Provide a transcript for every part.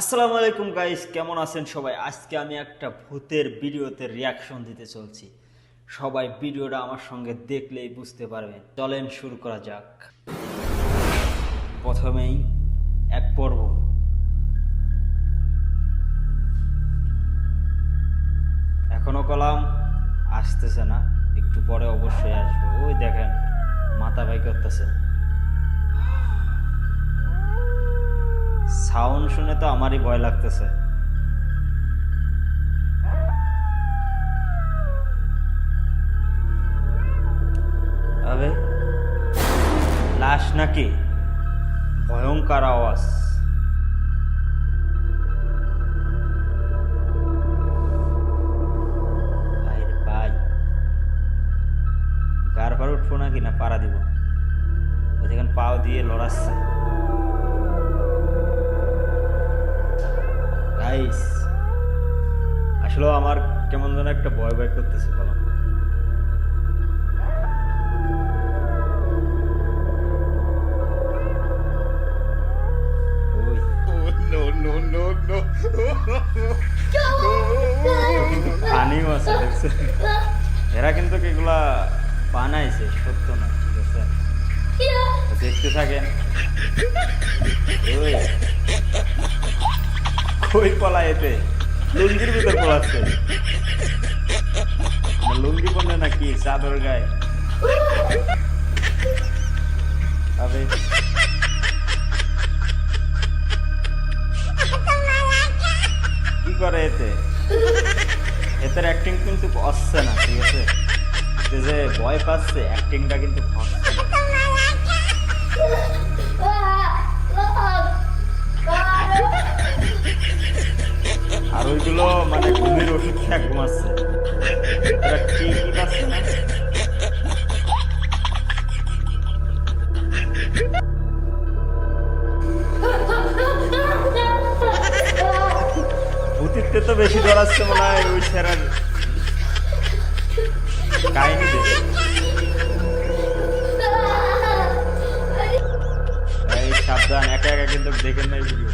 আসসালামু আলাইকুম গাইস কেমন আছেন সবাই? আজকে আমি একটা ভূতের ভিডিওতে রিয়াকশন দিতে চলছি। সবাই ভিডিওটা আমার সঙ্গে দেখলেই বুঝতে পারবেন। চলেন শুরু করা যাক। প্রথমেই এক পর্ব। এখনও কলাম আসতেছে না, একটু পরে অবশ্যই আসব। ওই দেখেন মাথা ভাই করতেছে। সাউন্ড শুনে তো আমারই ভয় লাগতেছে। আবে, লাশ নাকি? ভয়ঙ্কর আওয়াজ। গার পার উঠবো নাকি না? পাড়া দিব। ওই দেখেন পাও দিয়ে লড়াচ্ছে। গাইস আসলে আমার কেমন যেন একটা ভয় ভয় করতেছে বলো। ওই no, no, no, no. কিন্তু পানিও আছে দেখছে? এরা কিন্তু এগুলা বানাইছে সত্য না ঠিক আছে? দেখতে থাকেন। ওই কই পলা এতে। লুঙ্গির ভিতর পলাচ্ছে না লুঙ্গি পরলে নাকি চাদর গায়ে। তবে কি করে এতে? এদের অ্যাক্টিং কিন্তু আসছে না, ঠিক আছে? যে ভয় পাচ্ছে অ্যাক্টিংটা কিন্তু হচ্ছে না। মানে ঘুমের ওষুধ ঘুমাচ্ছে। তো বেশি ডরাচ্ছে মনে হয় ওই সেরার সাবধান, একা একা কিন্তু দেখেন নাই ভিডিও।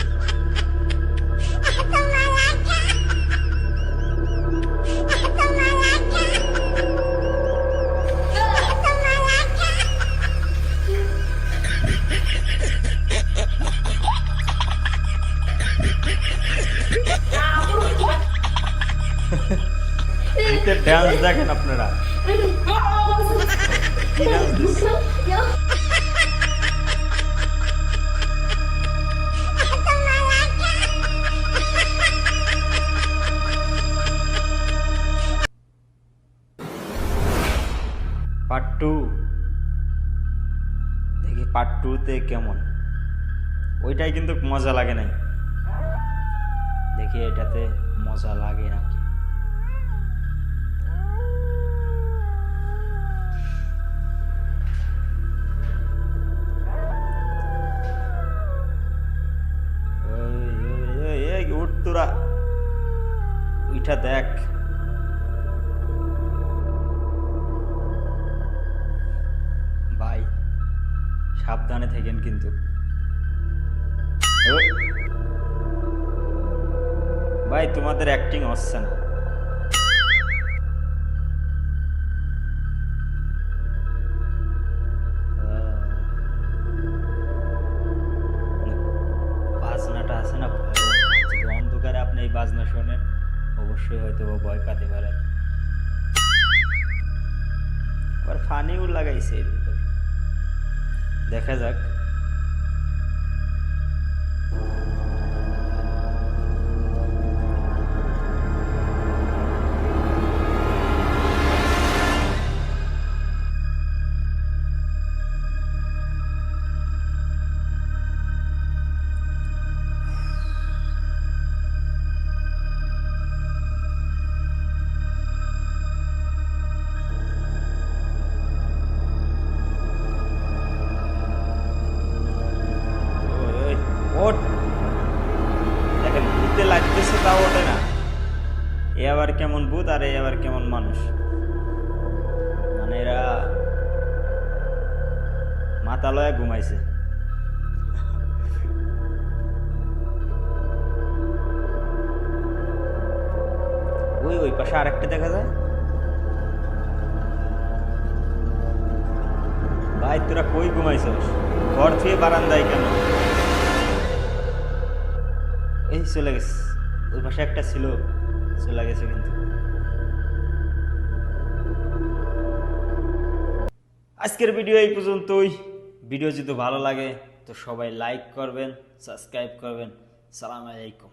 ভূতের ড্যান্স দেখেন আপনারা কি ডান্স দিচ্ছে পার্ট টু দেখি পার্ট টুতে কেমন ওইটাই কিন্তু মজা লাগে নাই দেখি এটাতে মজা লাগে নাকি উইঠা দেখ। ভাই সাবধানে থাকেন কিন্তু। ভাই তোমাদের অ্যাক্টিং হচ্ছে না বাজনাটা আছে না? অন্ধকারে আপনি এই বাজনা শোনেন। অবশ্যই হয়তো ভয় পাতে পারে। আবার ফানিও লাগাইছে দেখা যাক। এরাই আবার কেমন মানুষ? মানে এরা মাতালয়ে ঘুমাইছে। ওই ওই পাশে আরেকটা দেখা যায়। ভাই, তোরা কই ঘুমাইছ ঘর থেকে বারান্দায় কেন? এই চলে গেছে। ওই পাশে একটা ছিল, চলে গেছে কিন্তু। আজকের ভিডিও এই পর্যন্তই। ভিডিও যদি ভালো লাগে, তো সবাই লাইক করবেন সাবস্ক্রাইব করবেন। সালাম আলাইকুম।